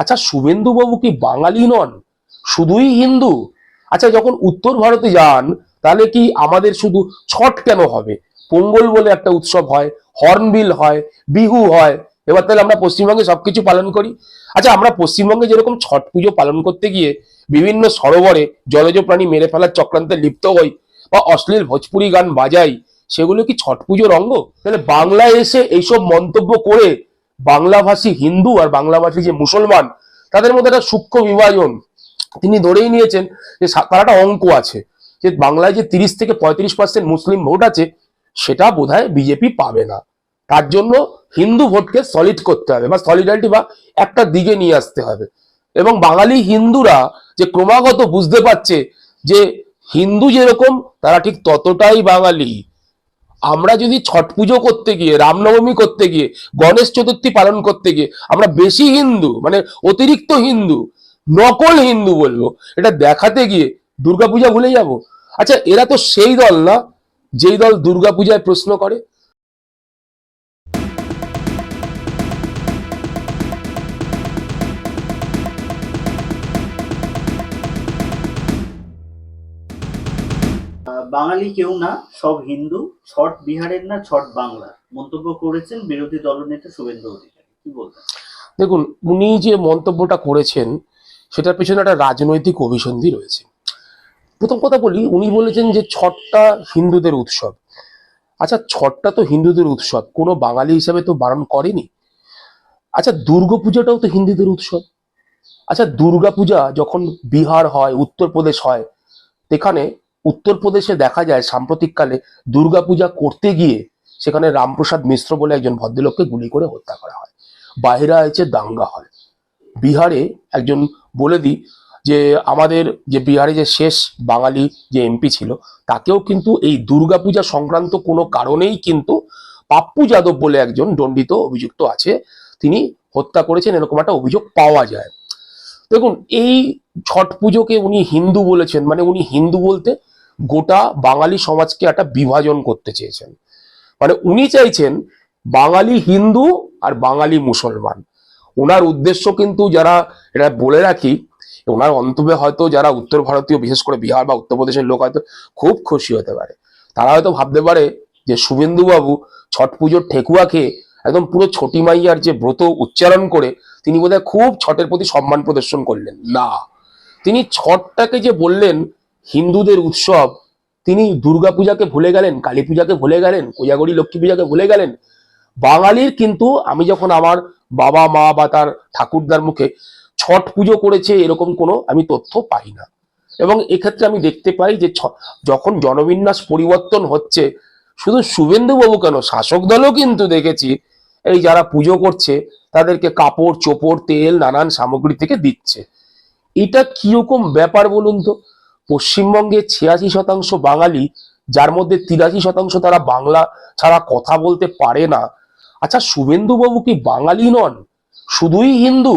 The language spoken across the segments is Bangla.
আচ্ছা শুভেন্দু বাবু কি বাঙালি নন? শুধুই হিন্দু? আচ্ছা যখন উত্তর ভারতে যান, তাহলে কি আমাদের শুধু ছট কেন হবে? পোঙ্গল বলে একটা উৎসব হয়, হর্নবিল হয়, বিহু হয়। এবার তাহলে আমরা পশ্চিমবঙ্গে সবকিছু পালন করি? আচ্ছা আমরা পশ্চিমবঙ্গে যেরকম ছট পুজো পালন করতে গিয়ে বিভিন্ন সরোবরে জলজ প্রাণী মেরে ফেলার চক্রান্তে লিপ্ত হই বা অশ্লীল ভোজপুরি গান বাজাই, সেগুলো কি ছট পুজোর অঙ্গ? তাহলে বাংলায় এসে এইসব মন্তব্য করে বাংলাভাষী হিন্দু আর বাংলাভাষী যে মুসলমান, তাদের মধ্যে একটা সূক্ষ্ম বিভাজন। তিনি ধরেই নিয়েছেন যে তার একটা অঙ্ক আছে যে বাংলায় যে তিরিশ থেকে পঁয়ত্রিশ পার্সেন্ট মুসলিম ভোট আছে, সেটা বোধহয় বিজেপি পাবে না। তার জন্য হিন্দু ভোটকে সলিড করতে হবে বা সলিডারিটি বা একটা দিকে নিয়ে আসতে হবে। এবং বাঙালি হিন্দুরা যে ক্রমাগত বুঝতে পারছে যে হিন্দু যেরকম, তারা ঠিক ততটাই বাঙালি। আমরা যদি ছট পুজো করতে গিয়ে, রামনবমী করতে গিয়ে, গণেশ চতুর্থী পালন করতে গিয়ে, আমরা বেশি হিন্দু মানে অতিরিক্ত হিন্দু, নকল হিন্দু বলব, এটা দেখাতে গিয়ে দুর্গাপূজা ভুলে যাব। আচ্ছা এরা তো সেই দল না, যেই দল দুর্গাপূজায় প্রশ্ন করে? বাঙালি কেউ না, সব হিন্দু, ছট বিহারের না, ছট বাংলার মন্তব্য করেছেন বিরোধী দলনেতা শুভেন্দু অধিকারী। কি বলবেন? দেখুন, উনি যে মন্তব্যটা করেছেন, সেটার পেছনে একটা রাজনৈতিক অভিসন্ধি রয়েছে। প্রথম কথা বলি, উনি বলেছেন যে ছটটা হিন্দুদের উৎসব। আচ্ছা ছটটা তো হিন্দুদের উৎসব, কোনো বাঙালি হিসাবে তো বারণ করেনি। আচ্ছা দুর্গাপূজাটাও তো হিন্দুদের উৎসব। আচ্ছা দুর্গাপূজা যখন বিহার হয়, উত্তরপ্রদেশ হয়, সেখানে উত্তরপ্রদেশে দেখা যায় সাম্প্রতিককালে দুর্গাপূজা করতে গিয়ে সেখানে রামপ্রসাদ মিশ্র বলে একজন ভদ্রলোককে গুলি করে হত্যা করা হয়। বাহিরা আছে দাঙ্গা হয় বিহারে একজন বলে দিই যে আমাদের যে বিহারে যে শেষ বাঙালি যে এমপি ছিল, তাকেও কিন্তু এই দুর্গাপূজা সংক্রান্ত কোনো কারণেই কিন্তু পাপ্পু যাদব বলে একজন দণ্ডিত অভিযুক্ত আছে, তিনি হত্যা করেছেন, এরকম একটা অভিযোগ পাওয়া যায়। দেখুন, এই ছট পুজোকে উনি হিন্দু বলেছেন মানে উনি হিন্দু বলতে গোটা বাঙালি সমাজকে একটা বিভাজন করতে চেয়েছেন। মানে উনি চাইছেন বাঙালি হিন্দু আর বাঙালি মুসলমান। ওনার উদ্দেশ্য কিন্তু যারা, এটা বলে রাখি, ওনার অন্তবে হয়তো যারা উত্তর ভারতীয়, বিশেষ করে বিহার বা উত্তরপ্রদেশের লোক হয়তো খুব খুশি হতে পারে। তারা হয়তো ভাবতে পারে যে শুভেন্দু বাবু ছট পুজোর ঠেকুয়া খেয়ে একদম পুরো ছটি মাইয়ার যে ব্রত উচ্চারণ করে তিনি বোধহয় খুব ছটের প্রতি সম্মান প্রদর্শন করলেন। না। তিনি ছটটাকে যে বললেন হিন্দুদের উৎসব, তিনি দুর্গাপূজাকে ভুলে গেলেন কালী পূজাকে ভুলে গেলেন, কোজাগরী লক্ষ্মী পূজাকে ভুলে গেলেন। বাঙালির কিন্তু, আমি যখন আমার বাবা, মা বা তার ঠাকুরদার মুখে ছট পুজো করেছে, এরকম কোনো আমি তথ্য পাই না। এবং এক্ষেত্রে আমি দেখতে পাই যে যখন জনবিন্যাস পরিবর্তন হচ্ছে, শুধু শুভেন্দু বাবু কেন, শাসক দলও কিন্তু দেখেছি, এই যারা পুজো করছে, তাদেরকে কাপড়, চোপড়, তেল, নানান সামগ্রী থেকে দিচ্ছে। এটা কীরকম ব্যাপার বলুন তো? পশ্চিমবঙ্গে ছিয়াশি শতাংশ বাঙালি, যার মধ্যে তিরাশি শতাংশ তারা বাংলা ছাড়া কথা বলতে পারে না। আচ্ছা শুভেন্দু বাবু কি বাঙালি নন? শুধুই হিন্দু?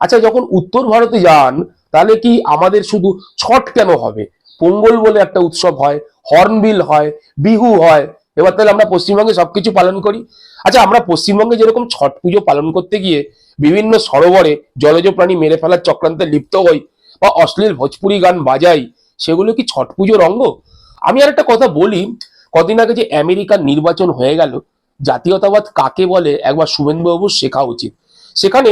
আচ্ছা যখন উত্তর ভারতে যান, তাহলে কি আমাদের শুধু ছট কেন হবে? পোঙ্গল বলে একটা উৎসব হয়, হর্নবিল হয়, বিহু হয়। এবার তাহলে আমরা পশ্চিমবঙ্গে সবকিছু পালন করি? আচ্ছা আমরা পশ্চিমবঙ্গে যেরকম ছট পুজো পালন করতে গিয়ে বিভিন্ন সরোবরে জলজ প্রাণী মেরে ফেলার চক্রান্তে লিপ্ত হই বা অশ্লীল ভোজপুরি গান বাজাই সেগুলো কি ছট পুজোর অঙ্গ? আমি আর একটা কথা বলি, কদিন আগে যে আমেরিকার নির্বাচন হয়ে গেল, জাতীয়তাবাদ কাকে বলে একবার শুভেন্দুবাবু শেখা উচিত। সেখানে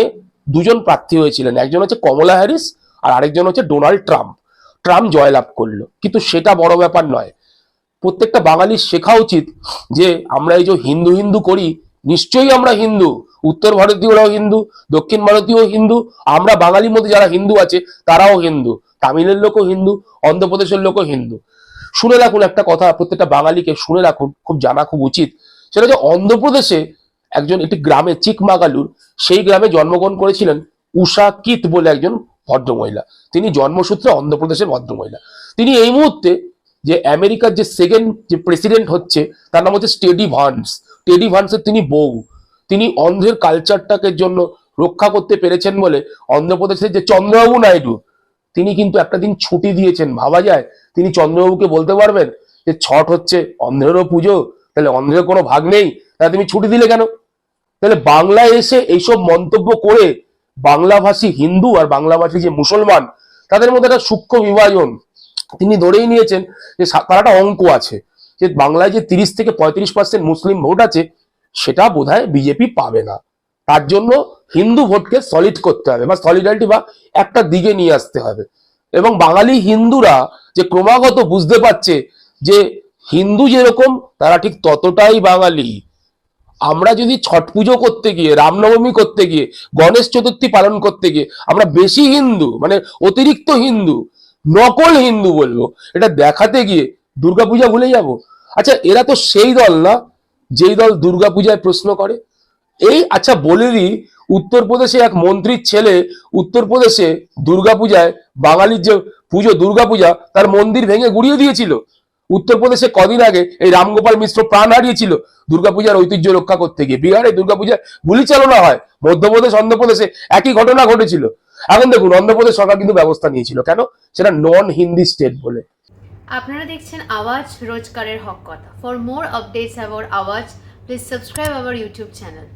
দুজন প্রার্থী হয়েছিলেন, একজন হচ্ছে কমলা হ্যারিস আর আরেকজন হচ্ছে ডোনাল্ড ট্রাম্প। ট্রাম্প জয়লাভ করল, কিন্তু সেটা বড় ব্যাপার নয়। প্রত্যেকটা বাঙালির শেখা উচিত যে আমরা এই যে হিন্দু হিন্দু করি, নিশ্চয়ই আমরা হিন্দু। উত্তর ভারতীয়রাও হিন্দু, দক্ষিণ ভারতীয় হিন্দু, আমরা বাঙালির মধ্যে যারা হিন্দু আছে, তারাও হিন্দু। তামিলের লোকও হিন্দু, অন্ধ্রপ্রদেশের লোকও হিন্দু। শুনে রাখুন একটা কথা, প্রত্যেকটা বাঙালিকে শুনে রাখুন, খুব জানা, খুব উচিত। সেটা যে অন্ধ্রপ্রদেশে একজন একটি গ্রামে চিকমাগালুর, সেই গ্রামে জন্মগ্রহণ করেছিলেন উষা কিত বলে একজন ভদ্রমহিলা। তিনি জন্মসূত্রে অন্ধ্রপ্রদেশের ভদ্রমহিলা। তিনি এই মুহূর্তে যে আমেরিকার যে সেকেন্ড যে প্রেসিডেন্ট হচ্ছে, তার নাম হচ্ছে স্টেডি ভান্স। টেডি ভান্সের তিনি বউ। তিনি অন্ধ্রের কালচারটাকে জন্য রক্ষা করতে পেরেছেন বলে অন্ধ্রপ্রদেশের যে চন্দ্রবাবু নাইডু তিনি কিন্তু একটা দিন ছুটি দিয়েছেন, ভাবা যায়। তিনি চন্দ্রবাবুকে বলতে পারবেন যে, ছট হচ্ছে অন্ধ্রেরও পুজো, তাহলে অন্ধ্রের কোনো ভাগ নেই। তাহলে তুমি ছুটি দিলে কেন? তাহলে বাংলায় এসে এইসব মন্তব্য করে বাংলাভাষী হিন্দু আর বাংলাভাষী যে মুসলমান, তাদের মধ্যে একটা সূক্ষ্ম বিভাজন তিনি ধরেই নিয়েছেন যে তার একটা অঙ্ক আছে যে, বাংলায় যে তিরিশ থেকে পঁয়ত্রিশ পার্সেন্ট মুসলিম ভোট আছে, সেটা বোধহয় বিজেপি পাবে না। তার জন্য হিন্দু ভোটকে সলিড করতে হবে বা সলিডারিটি বা একটা দিকে নিয়ে আসতে হবে। এবং বাঙালি হিন্দুরা যে ক্রমাগত বুঝতে পারছে যে হিন্দু যেরকম, তারা ঠিক ততটাই বাঙালি। আমরা যদি ছট পুজো করতে গিয়ে, রামনবমী করতে গিয়ে, গণেশ চতুর্থী পালন করতে গিয়ে আমরা বেশি হিন্দু মানে অতিরিক্ত হিন্দু, নকল হিন্দু বলব, এটা দেখাতে গিয়ে দুর্গাপূজা ভুলে যাব। আচ্ছা এরা তো সেই দল না, যেই দল দুর্গাপূজায় প্রশ্ন করে। এই আচ্ছা বলে দিই, উত্তরপ্রদেশে এক মন্ত্রীর ছেলে উত্তরপ্রদেশে দুর্গাপূজায়, বাঙালির যে পুজো, দুর্গাপূজা, তার মন্দির ভেঙে গুড়িয়ে দিয়েছিল। উত্তরপ্রদেশে কদিন আগে এই রামগোপাল মিশ্র প্রাণ হারিয়েছিল দুর্গাপূজার ঐতিহ্য রক্ষা করতে গিয়ে। বিহারে দুর্গাপূজায় গুলি চালনা হয়। মধ্যপ্রদেশ, অন্ধ্রপ্রদেশে একই ঘটনা ঘটেছিল। এখন দেখুন, অন্ধ্রপ্রদেশ সরকার কিন্তু ব্যবস্থা নিয়েছিল। কেন? সেটা নন হিন্দি স্টেট বলে। আপনারা দেখছেন আওয়াজ রোজকারের হক কথা। For more updates about Awaaz please subscribe our YouTube channel